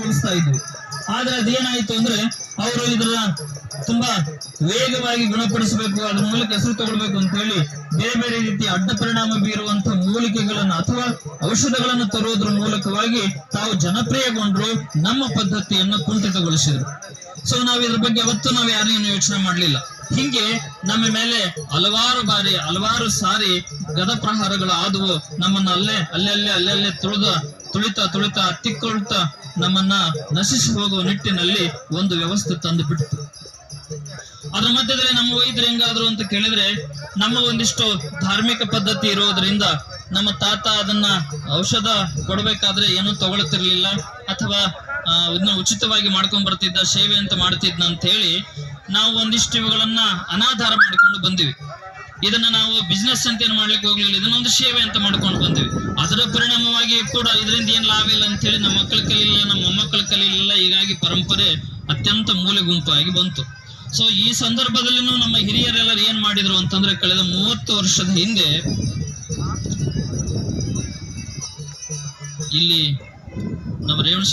ಬಳಸ್ತಾ ಇದ್ವಿ. ಆದ್ರೆ ಅದೇನಾಯ್ತು ಅಂದ್ರೆ ಅವರು ಇದನ್ನ ತುಂಬಾ ವೇಗವಾಗಿ ಗುಣಪಡಿಸಬೇಕು, ಅದ್ರ ಮೂಲಕ ಹೆಸರು ತಗೊಳ್ಬೇಕು ಅಂತ ಹೇಳಿ ಬೇರೆ ಬೇರೆ ರೀತಿಯ ಅಡ್ಡ ಪರಿಣಾಮ ಬೀರುವಂತಹ ಮೂಲಿಕೆಗಳನ್ನ ಅಥವಾ ಔಷಧಗಳನ್ನು ತರುವುದರ ಮೂಲಕವಾಗಿ ತಾವು ಜನಪ್ರಿಯಗೊಂಡ್ರು ನಮ್ಮ ಪದ್ಧತಿಯನ್ನು ಕುಂಠಿತಗೊಳಿಸಿದ್ರು. ಸೊ ನಾವ್ ಇದ್ರ ಬಗ್ಗೆ ಅವತ್ತು ನಾವ್ ಯಾರೇನು ಯೋಚನೆ ಮಾಡಲಿಲ್ಲ. ಹಿಂಗೆ ನಮ್ಮ ಮೇಲೆ ಹಲವಾರು ಬಾರಿ, ಹಲವಾರು ಸಾರಿ ಗದ ಪ್ರಹಾರಗಳು ಆದವು. ನಮ್ಮನ್ನ ಅಲ್ಲೇ ಅಲ್ಲಲ್ಲೇ ಅಲ್ಲಲ್ಲೇ ತುಳಿದ ತುಳಿತ ತುಳಿತ ತಿಕ್ಕೊಳ್ತಾ ನಮ್ಮನ್ನ ನಶಿಸಿ ಹೋಗುವ ನಿಟ್ಟಿನಲ್ಲಿ ಒಂದು ವ್ಯವಸ್ಥೆ ತಂದು ಬಿಡ್ತು ಅದ್ರ ಮಧ್ಯದಲ್ಲಿ ನಮ್ಮ ವೈದ್ಯರು ಹೆಂಗಾದ್ರು ಅಂತ ಕೇಳಿದ್ರೆ, ನಮ್ಮ ಒಂದಿಷ್ಟು ಧಾರ್ಮಿಕ ಪದ್ಧತಿ ಇರೋದ್ರಿಂದ ನಮ್ಮ ತಾತ ಅದನ್ನ ಔಷಧ ಕೊಡಬೇಕಾದ್ರೆ ಏನೂ ತಗೊಳ್ತಿರ್ಲಿಲ್ಲ, ಅಥವಾ ಇದನ್ನ ಉಚಿತವಾಗಿ ಮಾಡ್ಕೊಂಡ್ ಬರ್ತಿದ್ದ, ಸೇವೆ ಅಂತ ಮಾಡ್ತಿದ್ನ ಅಂತ ಹೇಳಿ ನಾವು ಒಂದಿಷ್ಟು ಇವುಗಳನ್ನ ಅನಾಧಾರ ಮಾಡ್ಕೊಂಡು ಬಂದಿವಿ. ಇದನ್ನ ನಾವು ಬಿಸ್ನೆಸ್ ಅಂತ ಏನ್ ಮಾಡ್ಲಿಕ್ಕೆ ಹೋಗ್ಲಿಲ್ಲ, ಇದನ್ನ ಒಂದು ಸೇವೆ ಅಂತ ಮಾಡ್ಕೊಂಡು ಬಂದಿವಿ. ಅದರ ಪರಿಣಾಮವಾಗಿ ಕೂಡ ಇದರಿಂದ ಏನ್ ಲಾಭ ಇಲ್ಲ ಅಂತ ಹೇಳಿ ನಮ್ಮ ಮಕ್ಕಳ ಕಲೀಲಿಲ್ಲ ನಮ್ಮ ಮೊಮ್ಮಕ್ಕಳ ಕಲೀಲಿಲ್ಲ ಹೀಗಾಗಿ ಪರಂಪರೆ ಅತ್ಯಂತ ಮೂಲೆ ಗುಂಪಾಗಿ ಬಂತು. ಸೊ ಈ ಸಂದರ್ಭದಲ್ಲಿನೂ ನಮ್ಮ ಹಿರಿಯರೆಲ್ಲರೂ ಏನ್ ಮಾಡಿದ್ರು ಅಂತಂದ್ರೆ, ಕಳೆದ ಮೂವತ್ತು ವರ್ಷದ ಹಿಂದೆ ಇಲ್ಲಿ ನಮ್ಮ ರೇವಣ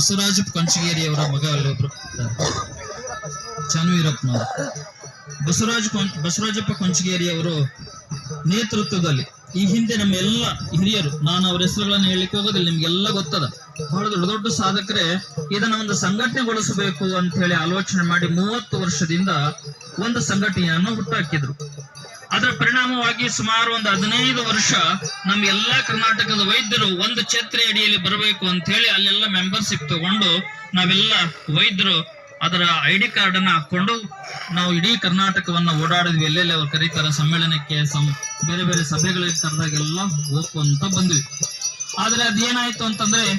ಬಸವರಾಜ ಕೊಂಚಗೇರಿಯವರ ಮಗ ಅಲ್ಲೊಬ್ರು ಚನ್ನವೀರಪ್ಪನವರು ಬಸವರಾಜ ಬಸವರಾಜಪ್ಪ ಕೊಂಚಗೇರಿಯವರು ನೇತೃತ್ವದಲ್ಲಿ ಈ ಹಿಂದೆ ನಮ್ಮ ಎಲ್ಲ ಹಿರಿಯರು, ನಾನು ಅವ್ರ ಹೆಸರುಗಳನ್ನು ಹೇಳಲಿಕ್ಕೆ ಹೋಗೋದಿಲ್ಲ, ನಿಮ್ಗೆಲ್ಲ ಗೊತ್ತದ. ಬಹಳ ದೊಡ್ಡ ದೊಡ್ಡ ಸಾಧಕರೇ, ಇದನ್ನ ಒಂದು ಸಂಘಟನೆಗೊಳಿಸಬೇಕು ಅಂತ ಹೇಳಿ ಆಲೋಚನೆ ಮಾಡಿ ಮೂವತ್ತು ವರ್ಷದಿಂದ ಒಂದು ಸಂಘಟನೆಯನ್ನು ಹುಟ್ಟಾಕಿದ್ರು. ಅದರ ಪರಿಣಾಮವಾಗಿ ಸುಮಾರು ಒಂದು ಹದಿನೈದು ವರ್ಷ ನಮ್ಮ ಎಲ್ಲಾ ಕರ್ನಾಟಕದ ವೈದ್ಯರು ಒಂದು ಛತ್ರಿ ಅಡಿಯಲ್ಲಿ ಬರಬೇಕು ಅಂತ ಹೇಳಿ ಅಲ್ಲೆಲ್ಲ ಮೆಂಬರ್ಶಿಪ್ ತಗೊಂಡು ನಾವೆಲ್ಲ ವೈದ್ಯರು ಅದರ ಐ ಡಿ ಕಾರ್ಡ್ ಅನ್ನ ಹಾಕೊಂಡು ನಾವು ಇಡೀ ಕರ್ನಾಟಕವನ್ನ ಓಡಾಡಿದ್ವಿ. ಎಲ್ಲೆಲ್ಲಿ ಅವ್ರು ಕರೀತಾರ ಸಮ್ಮೇಳನಕ್ಕೆ ಸಂ ಬೇರೆ ಬೇರೆ ಸಭೆಗಳಿಗೆ ಕರೆದಾಗೆಲ್ಲ ಹೋಗುವಂತ ಬಂದ್ವಿ. ಆದ್ರೆ ಅದೇನಾಯ್ತು ಅಂತಂದ್ರೆ